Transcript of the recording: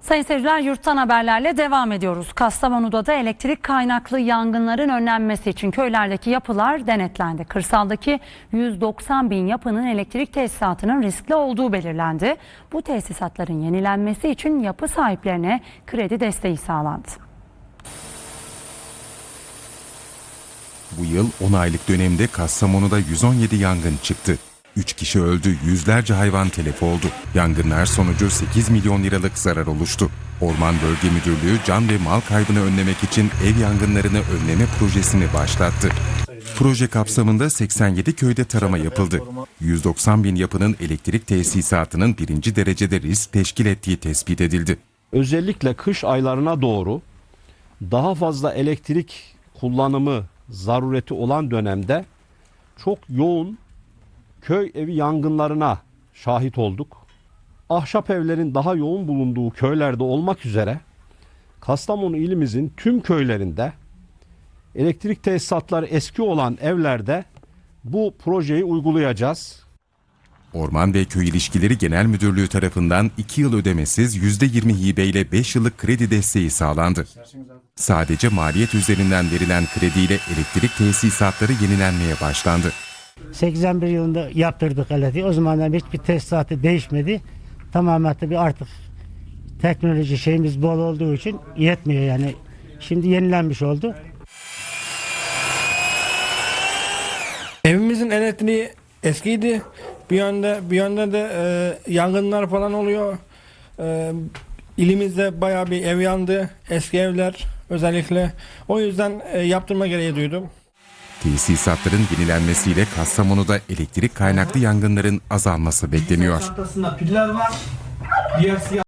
Sayın seyirciler yurttan haberlerle devam ediyoruz. Kastamonu'da da elektrik kaynaklı yangınların önlenmesi için köylerdeki yapılar denetlendi. Kırsaldaki 190 bin yapının elektrik tesisatının riskli olduğu belirlendi. Bu tesisatların yenilenmesi için yapı sahiplerine kredi desteği sağlandı. Bu yıl 10 aylık dönemde Kastamonu'da 117 yangın çıktı. 3 kişi öldü, yüzlerce hayvan telef oldu. Yangınlar sonucu 8 milyon liralık zarar oluştu. Orman Bölge Müdürlüğü can ve mal kaybını önlemek için ev yangınlarını önleme projesini başlattı. Proje kapsamında 87 köyde tarama yapıldı. 190 bin yapının elektrik tesisatının birinci derecede risk teşkil ettiği tespit edildi. özellikle kış aylarına doğru daha fazla elektrik kullanımı zarureti olan dönemde çok yoğun köy evi yangınlarına şahit olduk. Ahşap evlerin daha yoğun bulunduğu köylerde olmak üzere Kastamonu ilimizin tüm köylerinde elektrik tesisatları eski olan evlerde bu projeyi uygulayacağız. Orman ve Köy İlişkileri Genel Müdürlüğü tarafından 2 yıl ödemesiz %20 hibeyle 5 yıllık kredi desteği sağlandı. Sadece maliyet üzerinden verilen krediyle elektrik tesisatları yenilenmeye başlandı. 81 yılında yaptırdık elektriği. O zamandan hiçbir tesisatı değişmedi. Tamamen tabii artık teknoloji şeyimiz bol olduğu için yetmiyor yani. Şimdi yenilenmiş oldu. Evimizin elektriği eskiydi. Bir yanda bir yanda da e, yangınlar falan oluyor. E, ilimizde bayağı bir ev yandı. Eski evler özellikle. O yüzden e, yaptırma gereği duydum. Tesisatların yenilenmesiyle Kastamonu'da elektrik kaynaklı yangınların azalması bekleniyor.